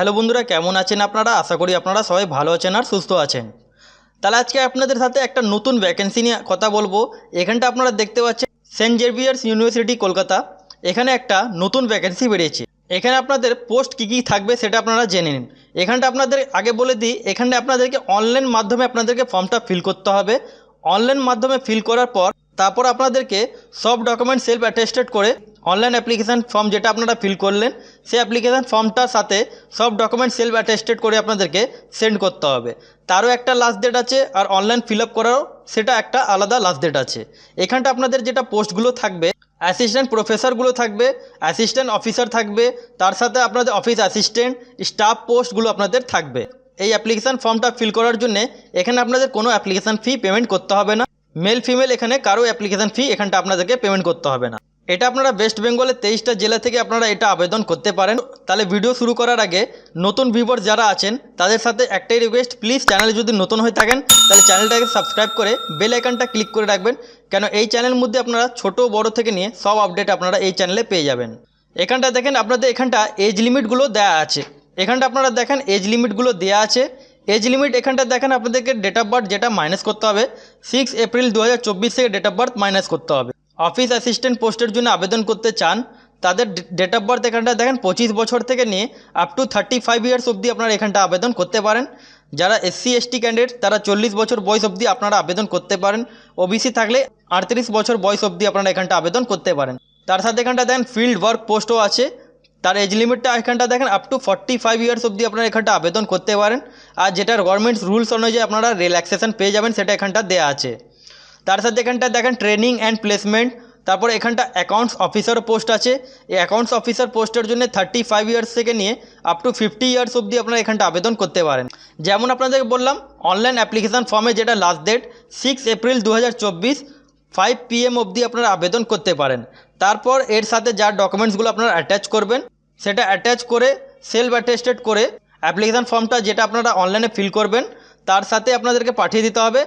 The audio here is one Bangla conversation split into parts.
হ্যালো বন্ধুরা, কেমন আছেন আপনারা? আশা করি আপনারা সবাই ভালো আছেন আর সুস্থ আছেন। তাহলে আজকে আপনাদের সাথে একটা নতুন ভ্যাকেন্সি নিয়ে কথা বলব। এখানটা আপনারা দেখতে পাচ্ছেন সেন্ট জেভিয়ার্স ইউনিভার্সিটি কলকাতা। এখানে একটা নতুন ভ্যাকেন্সি বেরিয়েছে। এখানে আপনাদের পোস্ট কী কী থাকবে সেটা আপনারা জেনে নিন। এখানটা আপনাদের আগে বলে দিই, এখানে আপনাদেরকে অনলাইন মাধ্যমে আপনাদেরকে ফর্মটা ফিল করতে হবে। অনলাইন মাধ্যমে ফিল করার পর তারপর আপনাদেরকে সব ডকুমেন্ট সেলফ অ্যাটেস্টেড করে অনলাইন অ্যাপ্লিকেশান ফর্ম যেটা আপনারা ফিল করলেন, সেই অ্যাপ্লিকেশান ফর্মটার সাথে সব ডকুমেন্ট সেলফ অ্যাটেস্টেড করে আপনাদেরকে সেন্ড করতে হবে। তারও একটা লাস্ট ডেট আছে আর অনলাইন ফিল আপ করারও সেটা একটা আলাদা লাস্ট ডেট আছে। এখানটা আপনাদের যেটা পোস্টগুলো থাকবে অ্যাসিস্ট্যান্ট প্রফেসরগুলো থাকবে অ্যাসিস্ট্যান্ট অফিসার থাকবে, তার সাথে আপনাদের অফিস অ্যাসিস্ট্যান্ট স্টাফ পোস্টগুলো আপনাদের থাকবে। এই অ্যাপ্লিকেশান ফর্মটা ফিল করার জন্য এখানে আপনাদের কোনো অ্যাপ্লিকেশান ফি পেমেন্ট করতে হবে না। মেল ফিমেল এখানে কারও অ্যাপ্লিকেশান ফি এখানটা আপনাদেরকে পেমেন্ট করতে হবে না। এটা আপনারা ওয়েস্ট বেঙ্গলের তেইশটা জেলা থেকে আপনারা এটা আবেদন করতে পারেন। তাহলে ভিডিও শুরু করার আগে নতুন ভিউয়ার যারা আছেন, তাদের সাথে একটাই রিকোয়েস্ট প্লিজ চ্যানেলে যদি নতুন হয়ে থাকেন, তাহলে চ্যানেলটাকে সাবস্ক্রাইব করে বেল আইকনটা ক্লিক করে রাখবেন। কেন এই চ্যানেলের মধ্যে আপনারা ছোট, বড় থেকে নিয়ে সব আপডেট আপনারা এই চ্যানেলে পেয়ে যাবেন। এখানটা দেখেন, আপনাদের এখানটা এজ লিমিটগুলো দেওয়া আছে। এখানটা আপনারা দেখেন এজ লিমিটগুলো দেওয়া আছে। এজ লিমিট এখানটা দেখেন, আপনাদেরকে ডেট অফ বার্থ যেটা মাইনাস করতে হবে। সিক্স এপ্রিল দু হাজার চব্বিশ থেকে ডেট অফ বার্থ মাইনাস করতে হবে। অফিস অ্যাসিস্ট্যান্ট পোস্টের জন্য আবেদন করতে চান, তাদের ডেট অফ বার্থ এখানটা দেখেন, পঁচিশ বছর থেকে নিয়ে up to thirty five years অবধি আপনারা এখানটা আবেদন করতে পারেন। যারা এসসি এসটি ক্যান্ডিডেট তারা চল্লিশ বছর বয়স অবধি আপনারা আবেদন করতে পারেন। ওবিসি থাকলে আটত্রিশ বছর বয়স অবধি আপনারা এখানটা আবেদন করতে পারেন। তার সাথে এখানটা দেখেন ফিল্ড ওয়ার্ক পোস্টও আছে। তার এজ লিমিটটা এখানটা দেখেন up to forty five years অবধি আপনারা এখানটা আবেদন করতে পারেন। আর যেটার গভর্নমেন্টস রুলস অনুযায়ী আপনারা রিল্যাক্সেশন পেয়ে যাবেন, সেটা এখানটা দেওয়া আছে। তার সাথে এখানটা দেখেন ট্রেনিং অ্যান্ড প্লেসমেন্ট তারপরে এখানটা অ্যাকাউন্টস অফিসার পোস্ট আছে। এই অ্যাকাউন্টস অফিসার পোস্টের জন্য থার্টি ফাইভ ইয়ার্স থেকে নিয়ে আপ টু ফিফটি ইয়ার্স অবধি আপনারা এখানটা আবেদন করতে পারেন। যেমন আপনাদেরকে বললাম অনলাইন অ্যাপ্লিকেশান ফর্মে যেটা লাস্ট ডেট সিক্স এপ্রিল দু হাজার চব্বিশ ফাইভ পিএম অবধি আপনারা আবেদন করতে পারেন। তারপর এর সাথে যা ডকুমেন্টসগুলো আপনারা অ্যাটাচ করবেন, সেটা অ্যাটাচ করে সেলফ অ্যাটেস্টেড করে অ্যাপ্লিকেশান ফর্মটা যেটা আপনারা অনলাইনে ফিল করবেন, তার সাথে আপনাদেরকে পাঠিয়ে দিতে হবে।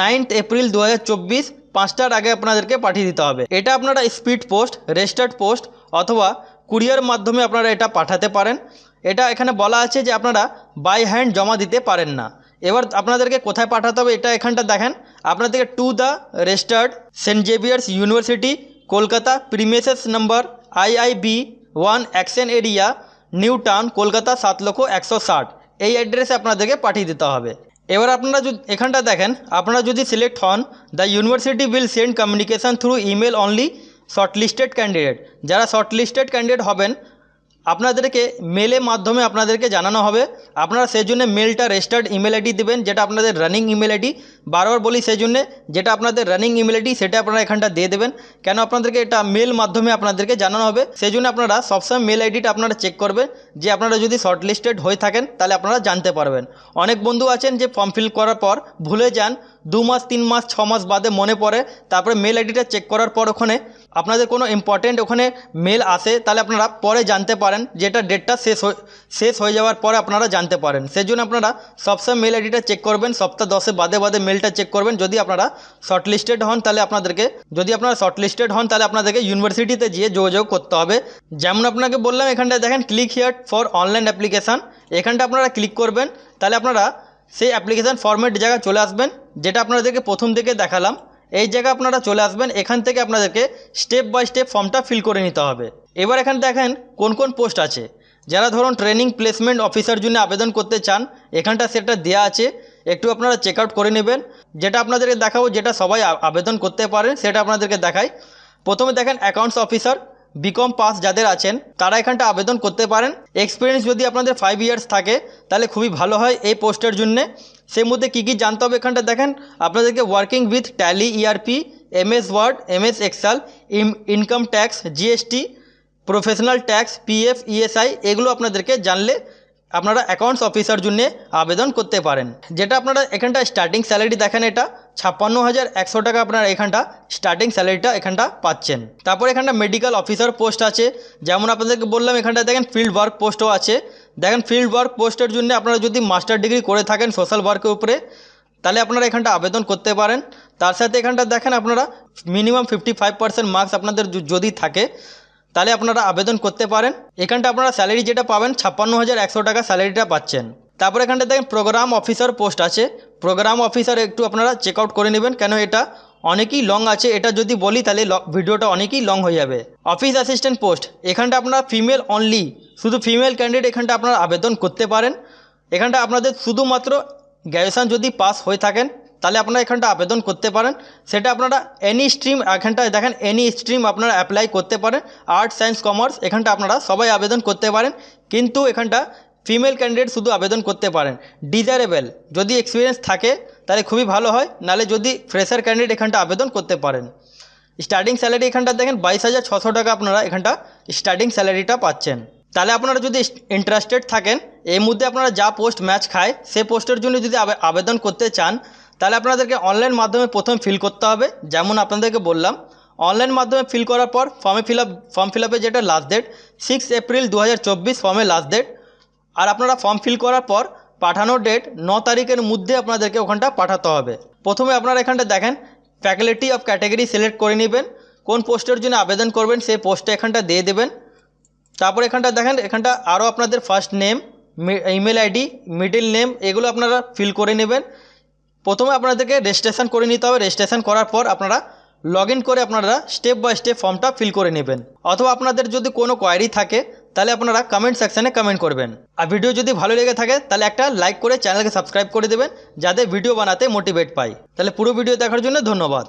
নাইনথ এপ্রিল দু হাজার চব্বিশ, পাঁচটার আগে আপনাদেরকে পাঠিয়ে দিতে হবে। এটা আপনারা স্পিড পোস্ট রেজিস্টার্ড পোস্ট অথবা কুরিয়ার মাধ্যমে আপনারা এটা পাঠাতে পারেন। এটা এখানে বলা আছে যে আপনারা বাই হ্যান্ড জমা দিতে পারেন না। এবার আপনাদেরকে কোথায় পাঠাতে হবে এটা এখানটা দেখেন। আপনাদেরকে to the registered Saint Xavier's University Kolkata premises number IIB one action area New Town Kolkata সাত লক্ষ একশো ষাট। এই অ্যাড্রেসে আপনাদেরকে পাঠিয়ে দিতে হবে। এবার আপনারা যদি এখানটা দেখেন, আপনারা যদি সিলেক্ট হন the university will send communication through email only shortlisted candidate যারা শর্টলিস্টেড ক্যান্ডিডেট হবেন আপনাদেরকে মেলের মাধ্যমে আপনাদেরকে জানানো হবে। আপনারা সেই জন্য মেলটা রেজিস্টার্ড ইমেল আইডি দেবেন, যেটা আপনাদের রানিং ইমেল আইডি বারবার বলি সেই জন্যে যেটা আপনাদের রানিং ইমেল আইডি সেটা আপনারা এখানটা দিয়ে দেবেন। কেন আপনাদেরকে এটা মেল মাধ্যমে আপনাদেরকে জানানো হবে? সেই জন্য আপনারা সবসময় মেল আইডিটা আপনারা চেক করবেন। যে আপনারা যদি শর্টলিস্টেড হয়ে থাকেন, তাহলে আপনারা জানতে পারবেন। অনেক বন্ধু আছেন যে ফর্ম ফিল করার পর ভুলে যান, দু মাস, তিন মাস, ছ মাস বাদে মনে পড়ে, তারপরে মেল আইডিটা চেক করার পর ওখানে আপনাদের কোনো ইম্পর্টেন্ট ওখানে মেল আসে, তাহলে আপনারা পরে জানতে পারেন যেটা ডেটটা শেষ শেষ হয়ে যাওয়ার পরে আপনারা জানতে পারেন। সেই জন্য আপনারা সবসময় মেল আইডিটা চেক করবেন, সপ্তাহ দশে বাদে বাদে মেলটা চেক করবেন। যদি আপনারা শর্টলিস্টেড হন, তাহলে আপনাদেরকে, যদি আপনারা শর্টলিস্টেড হন, তাহলে আপনাদেরকে ইউনিভার্সিটিতে গিয়ে যোগাযোগ করতে হবে। যেমন আপনাকে বললাম, এখানটায় দেখেন click here for online application এখানটা আপনারা ক্লিক করবেন, তাহলে আপনারা সেই অ্যাপ্লিকেশান ফর্মেট জায়গায় চলে আসবেন, যেটা আপনাদেরকে প্রথম থেকে দেখালাম। এই জায়গায় আপনারা চলে আসবেন, এখান থেকে আপনাদেরকে স্টেপ বাই স্টেপ ফর্মটা ফিল করে নিতে হবে। এবার এখানে দেখেন কোন কোন পোস্ট আছে। যারা ধরুন ট্রেনিং প্লেসমেন্ট অফিসার জন্য আবেদন করতে চান, এখানটা সেটা দেওয়া আছে, একটু আপনারা চেক আউট করে নেবেন। যেটা আপনাদেরকে দেখাবো, যেটা সবাই আবেদন করতে পারেন সেটা আপনাদেরকে দেখাই। প্রথমে দেখেন অ্যাকাউন্টস অফিসার বিকম পাস যাদের আছেন, তারা এখানটা আবেদন করতে পারেন। এক্সপিরিয়েন্স যদি আপনাদের ফাইভ ইয়ার্স থাকে, তাহলে খুবই ভালো হয় এই পোস্টের জন্যে। সেই মধ্যে কী কী জানতে হবে এখানটা দেখেন? আপনাদেরকে working with Tally ERP MS Word MS Excel income tax GST professional tax PF ESI এগুলো আপনাদেরকে জানলে আপনারা অ্যাকাউন্টস অফিসার জন্য আবেদন করতে পারেন। যেটা আপনারা এখানটা স্টার্টিং স্যালারি দেখেন এটা, ছাপ্পান্ন হাজার একশো টাকা আপনারা এখানটা স্টার্টিং স্যালারিটা এখানটা পাচ্ছেন। তারপর এখানটা মেডিকেল অফিসার পোস্ট আছে, যেমন আপনাদেরকে বললাম এখানটা দেখেন ফিল্ড ওয়ার্ক পোস্টও আছে। দেখেন ফিল্ড ওয়ার্ক পোস্টের জন্য আপনারা যদি মাস্টার ডিগ্রি করে থাকেন সোশ্যাল ওয়ার্কের উপরে, তাহলে আপনারা এখানটা আবেদন করতে পারেন। তার সাথে এখানটা দেখেন আপনারা minimum fifty five percent marks আপনাদের যদি থাকে, তাহলে আপনারা আবেদন করতে পারেন। এখানটা আপনারা স্যালারি যেটা পাবেন, ছাপ্পান্ন হাজার একশো টাকা স্যালারিটা পাচ্ছেন। তারপর এখানটা দেখেন প্রোগ্রাম অফিসার পোস্ট আছে। প্রোগ্রাম অফিসার একটু আপনারা চেক আউট করে নেবেন কেন এটা। অনেকই লং আছে, এটা যদি বলি তাহলে ভিডিওটা অনেকই লং হয়ে যাবে। অফিস অ্যাসিস্ট্যান্ট পোস্ট এখানটা আপনারা ফিমেল অনলি শুধু ফিমেল ক্যান্ডিডেট এখানটা আপনারা আবেদন করতে পারেন। এখানটা আপনাদের শুধুমাত্র গ্র্যাজুয়েশন যদি পাস হয়ে থাকেন, তাহলে আপনারা এখানটা আবেদন করতে পারেন। সেটা আপনারা এনি স্ট্রিম এখানটায় দেখেন এনি স্ট্রিম আপনারা অ্যাপ্লাই করতে পারেন। আর্টস সায়েন্স কমার্স এখানটা আপনারা সবাই আবেদন করতে পারেন। কিন্তু এখানটা ফিমেল ক্যান্ডিডেট শুধু আবেদন করতে পারেন। ডিজারেবল যদি এক্সপিরিয়েন্স থাকে তাহলে খুবই ভালো হয়। নাহলে যদি ফ্রেশার ক্যান্ডিডেট এখানটা আবেদন করতে পারেন। স্টার্টিং স্যালারি এখানটা দেখেন বাইশ হাজার ছশো টাকা আপনারা এখানটা স্টার্টিং স্যালারিটা পাচ্ছেন। তাহলে আপনারা যদি ইন্টারেস্টেড থাকেন এর মধ্যে আপনারা যা পোস্ট ম্যাচ খায়, সে পোস্টের জন্য যদি আবেদন করতে চান, তাহলে আপনাদেরকে অনলাইন মাধ্যমে প্রথম ফিল করতে হবে। যেমন আপনাদেরকে বললাম অনলাইন মাধ্যমে ফিল করার পর ফর্মে ফিল আপ ফর্ম ফিল আপের যেটা লাস্ট ডেট সিক্স এপ্রিল দু ফর্মের লাস্ট ডেট আর আপনারা ফর্ম ফিল করার পর পাঠানোর ডেট ন তারিখের মধ্যে আপনাদেরকে ওখানটা পাঠাতে হবে। প্রথমে আপনারা এখানটা দেখেন ফ্যাকাল্টি অফ ক্যাটাগরি সিলেক্ট করে নেবেন, কোন পোস্টের জন্য আবেদন করবেন সেই পোস্টটা এখানটা দিয়ে দেবেন। তারপর এখানটা দেখেন, এখানটা আরও আপনাদের first name email ID middle name এগুলো আপনারা ফিল করে নেবেন। প্রথমে আপনাদেরকে রেজিস্ট্রেশন করে নিতে হবে। রেজিস্ট্রেশন করার পর আপনারা লগ করে আপনারা স্টেপ বাই স্টেপ ফর্মটা ফিল করে নেবেন। অথবা আপনাদের যদি কোনো কোয়ারি থাকে তাহলে আপনারা কমেন্ট সেকশানে কমেন্ট করবেন। আর ভিডিও যদি ভালো লেগে থাকে, তাহলে একটা লাইক করে চ্যানেলকে সাবস্ক্রাইব করে দেবেন, যাতে ভিডিও বানাতে মোটিভেট পাই। তাহলে পুরো ভিডিও দেখার জন্য ধন্যবাদ।